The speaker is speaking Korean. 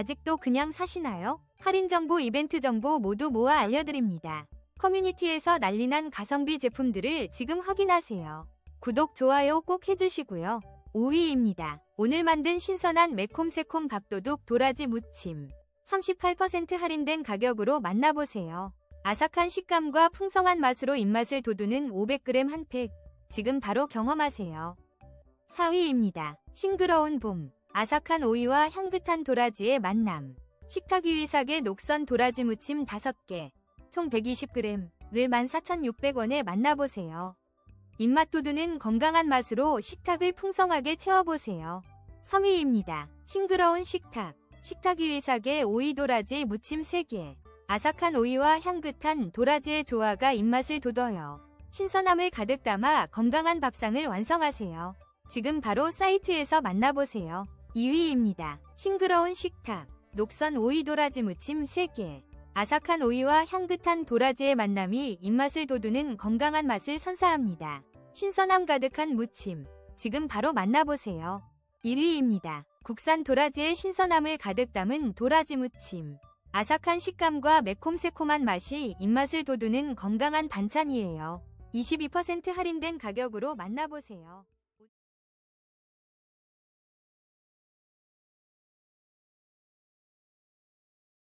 아직도 그냥 사시나요? 할인 정보, 이벤트 정보 모두 모아 알려드립니다. 커뮤니티에서 난리난 가성비 제품들을 지금 확인하세요. 구독, 좋아요 꼭 해주시고요. 5위입니다. 오늘 만든 신선한 매콤새콤 밥도둑 도라지 무침. 38% 할인된 가격으로 만나보세요. 아삭한 식감과 풍성한 맛으로 입맛을 돋우는 500g 한 팩. 지금 바로 경험하세요. 4위입니다. 싱그러운 봄. 아삭한 오이와 향긋한 도라지의 만남. 식탁 위의삭의 녹선 도라지 무침 5개. 총 120g를 14,600원에 만나보세요. 입맛 돋우는 건강한 맛으로 식탁을 풍성하게 채워보세요. 3위입니다. 싱그러운 식탁. 식탁 위의삭의 오이 도라지 무침 3개. 아삭한 오이와 향긋한 도라지의 조화가 입맛을 돋워요. 신선함을 가득 담아 건강한 밥상을 완성하세요. 지금 바로 사이트에서 만나보세요. 2위입니다. 싱그러운 식탁. 녹선 오이 도라지 무침 3개. 아삭한 오이와 향긋한 도라지의 만남이 입맛을 돋우는 건강한 맛을 선사합니다. 신선함 가득한 무침. 지금 바로 만나보세요. 1위입니다. 국산 도라지의 신선함을 가득 담은 도라지 무침. 아삭한 식감과 매콤새콤한 맛이 입맛을 돋우는 건강한 반찬이에요. 22% 할인된 가격으로 만나보세요.